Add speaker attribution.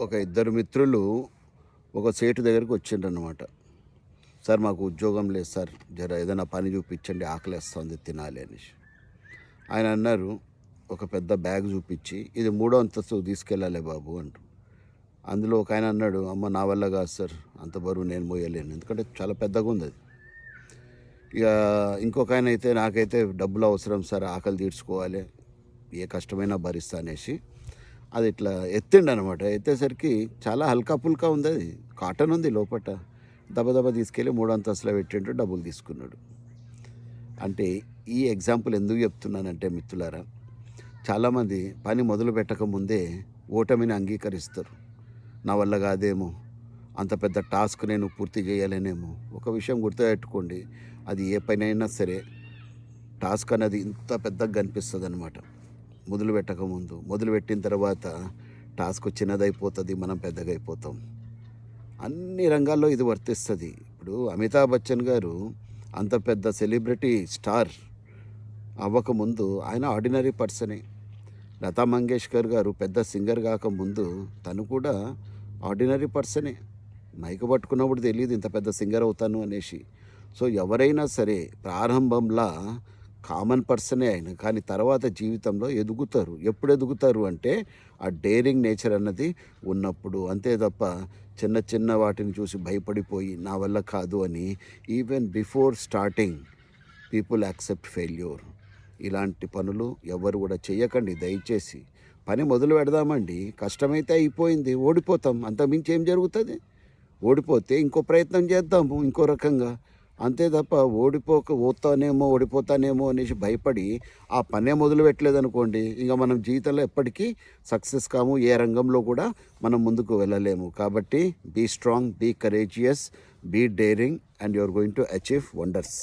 Speaker 1: ఒక ఇద్దరు మిత్రులు ఒక సేటు దగ్గరికి వచ్చిండ్రనమాట సార్ మాకు ఉద్యోగం లేదు సార్. జర ఏదైనా పని చూపించండి ఆకలిస్తుంది తినాలి అనేసి. ఆయన అన్నారు ఒక పెద్ద బ్యాగ్ చూపించి ఇది మూడో అంతస్తు తీసుకెళ్ళాలి బాబు అంటూ. అందులో ఒక ఆయన అన్నాడు అమ్మ నా వల్ల కాదు సార్. అంత బరువు నేను మోయలేను. ఎందుకంటే చాలా పెద్దగా ఉంది అది. ఇక ఇంకొక ఆయన అయితే నాకైతే డబ్బులు అవసరం సార్ ఆకలి తీర్చుకోవాలి. ఏ కష్టమైనా భరిస్తా అనేసి. అది ఇట్లా ఎత్తిండు అనమాట ఎత్తేసరికి చాలా హల్కా పుల్కా ఉంది అది. కాటన్ ఉంది లోపట. దబదబ తీసుకెళ్ళి మూడు అంతస్తులో పెట్టిండు డబ్బులు తీసుకున్నాడు. అంటే ఈ ఎగ్జాంపుల్ ఎందుకు చెప్తున్నానంటే మిత్రులారా చాలామంది పని మొదలు పెట్టకముందే ఓటమిని అంగీకరిస్తారు. నా వల్ల కాదేమో అంత పెద్ద టాస్క్ నేను పూర్తి చేయలేనేమో. ఒక విషయం గుర్తుపెట్టుకోండి అది ఏ పని అయినా సరే టాస్క్ అనేది ఇంత పెద్దగా కనిపిస్తుంది అనమాట మొదలు పెట్టక ముందు మొదలు పెట్టిన తర్వాత టాస్క్ చిన్నదైపోతుంది మనం పెద్దగా అయిపోతాం అన్ని రంగాల్లో ఇది వర్తిస్తుంది. ఇప్పుడు అమితాబ్ బచ్చన్ గారు అంత పెద్ద సెలబ్రిటీ స్టార్ అవ్వకముందు ఆయన ఆర్డినరీ పర్సనే. లతా మంగేష్కర్ గారు పెద్ద సింగర్ కాకముందు తను కూడా ఆర్డినరీ పర్సనే. మైక్ పట్టుకున్నప్పుడు తెలియదు ఇంత పెద్ద సింగర్ అవుతాను అనేసి. సో ఎవరైనా సరే ప్రారంభంలో కామన్ పర్సనే ఆయన కానీ తర్వాత జీవితంలో ఎదుగుతారు. ఎప్పుడు ఎదుగుతారు అంటే ఆ డేరింగ్ నేచర్ అన్నది ఉన్నప్పుడు. అంతే తప్ప చిన్న చిన్న వాటిని చూసి భయపడిపోయి నా వల్ల కాదు అని even before starting people accept failure ఇలాంటి పనులు ఎవరు కూడా చేయకండి దయచేసి. పని మొదలు పెడదామండి. కష్టమైతే అయిపోయింది ఓడిపోతాం. అంత మించి ఏం జరుగుతుంది? ఓడిపోతే ఇంకో ప్రయత్నం చేద్దాము ఇంకో రకంగా. అంతే తప్ప ఓడిపోక పోతానేమో ఓడిపోతానేమో అనేసి భయపడి ఆ పనే మొదలు పెట్టలేదనుకోండి ఇంకా మనం జీవితంలో ఎప్పటికీ సక్సెస్ కాము ఏ రంగంలో కూడా మనం ముందుకు వెళ్ళలేము. కాబట్టి be strong be courageous be daring and you are going to achieve wonders